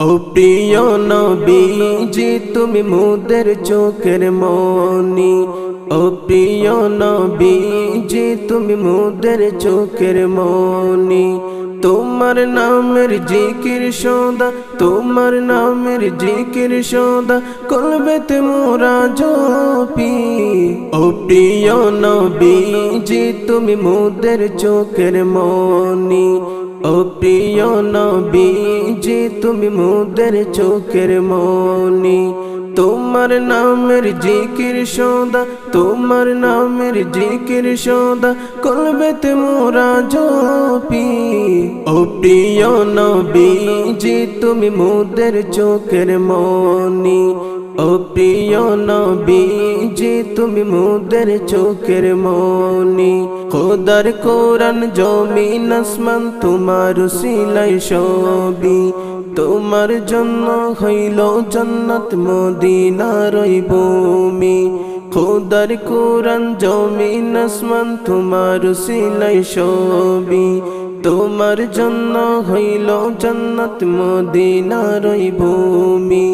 ও প্রিয় নবীজি, তুমি মুদের চোখের মনি। ও প্রিয় নবীজি, তুমি মুদের চোখের মনি। তোমার নামের জিকির সদা, তোমার নামের জিকির সদা কলবেতে মোরা জপি। ও প্রিয় নবীজি, তুমি মুদের চোখের মনি। ও প্রিয় নবীজি, তুমি মুদের চোখের মনি। তোমার নামের জিকির সদা, তোমার নামের জিকির সদা কলবেতে মোরা জপি ও প্রিয় নবীজি, তুমি মুদের চোখের মনি। ও প্রিয় নবীজি, তুমি মুদের চোখের মনি। খোদার কোরআন জমিন আসমান তোমার সিলাই সবই তোমার জন্য হইল জন্নত, মদিনার ভূমি। খোদার কোরআন জমিন আসমান তোমার সিলাই সবই তোমার জন্য হইল জন্নত, মদিনার ভূমি।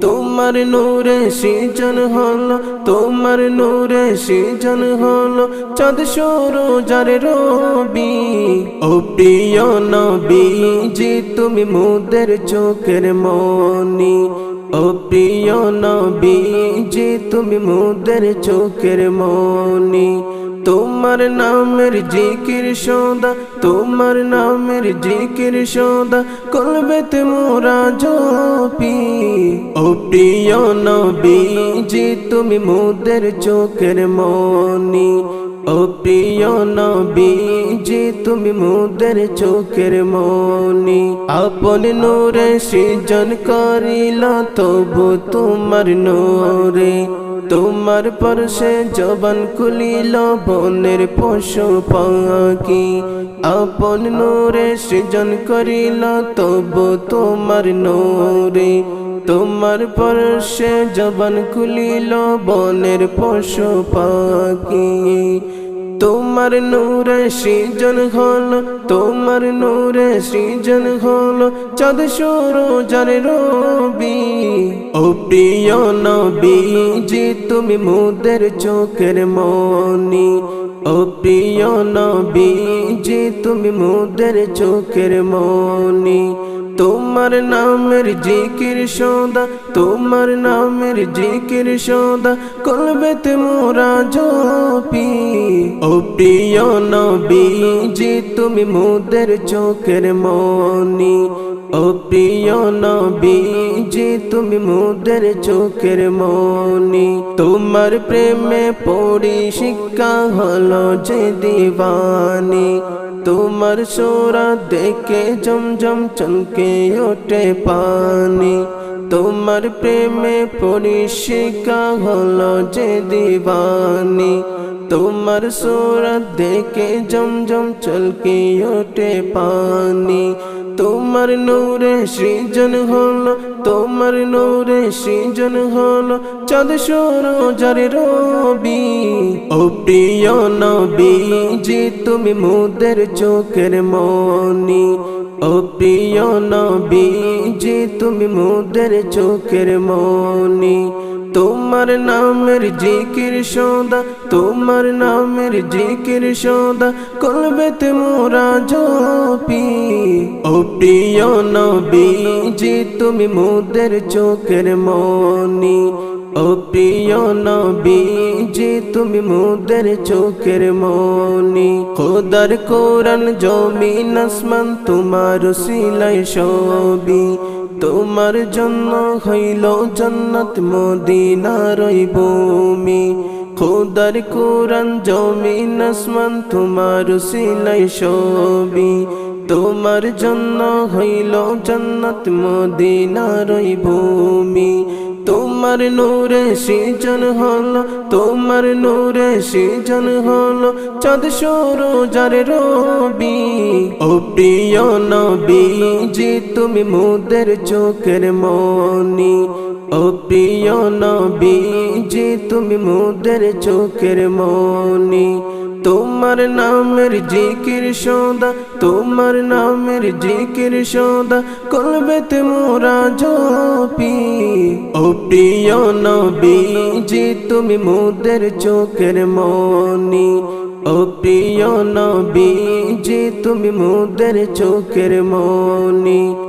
তোমার নূরে সৃজন হলো, তোমার নূরে সৃজন হলো, চাঁদ সরোজার রবি। ও প্রিয় নবীজি, তুমি মুদের চোখের মনি। ও প্রিয় নবীজি, তুমি মুদের চোখের মনি। তোমার নামের জিকির সদা, তোমার নামের জিকির সদা, কলবেতে মোরা জপি ও প্রিয় নবীজি, তুমি মুদের চোখের মনি। ও প্রিয় নবীজি, তুমি মুদের চোখের মনি। আপন নূরে সৃজন করিলা, তবু তোমার নূরে। তোমার পরশে জবান কুলিল বনের পশু পাকি আপন নোরে সৃজন করিল, তবু তোমার নোরে তোমার পরশে জবান খুলিল, বনের পশু পাখি তোমার নূরে সৃজন হল তোমার নূরে সৃজন হল চাঁদ সরোজার রবি। ও প্রিয় নবীজি তুমি মুদের চোখের মনি। ও প্রিয় নবীজি তুমি মুদের চোখের মনি। তোমার নামের জিকির সদা, তোমার নামের জিকির সদা, কলবেতে মোরা জপি ও প্রিয় নবীজি, তুমি মোদের চোখের মনি। ও প্রিয় নবীজি, তুমি মুদের চোখের মনি তোমার প্রেমে পড়ি শিক্ষা হলো যে দিবানি তোমার সোরা দেখে জমজম চমকে ওঠে পানি। তোমার প্রেমে পরিশিকা হলো যে দিবানি তোমার সোরা দেখে জমজম চলকে ওঠে পানি। তোমার নূরে সৃজন হলো, তোমার নূরে সৃজন হলো, চাঁদ সরোজার রবি। ও প্রিয় নবীজি, তুমি মুদের চোখের মনি ও প্রিয় নবীজি, তুমি মুদের চোখের মনি তোমার নামের জিকির সদা, তোমার নামের জিকির সদা, কলবেতে মোরা জপি। প্রিয় নবীজি, তুমি মুদের চোখের মনি। ও প্রিয় নবীজি, তুমি মুদের চোখের মনি। খোদার কোরআন, জমিন, আসমান, তোমার সিলাই সবই। তোমার জন্য হইল জন্নত, মদিনার ভূমি। খোদার কোরআন, জমিন, আসমান, তোমার সিলাই সবই। তোমার জন্য হইল জন্নত, মদিনার ভূমি। তোমার নূরে সৃজন হলো, তোমার নূরে সৃজন হলো চাঁদ সরোজার রবি। ও প্রিয় নবীজি, তুমি মুদের চোখের মনি ও প্রিয় নবীজি, তুমি মুদের চোখের মনি তোমার নামের জিকির সদা, তোমার নামের জিকির সদা, কলবেতে মোরা জপি ও প্রিয় নবীজি, তুমি মোদের চোখের মনি। ও প্রিয় নবীজি, তুমি মোদের চোখের মনি।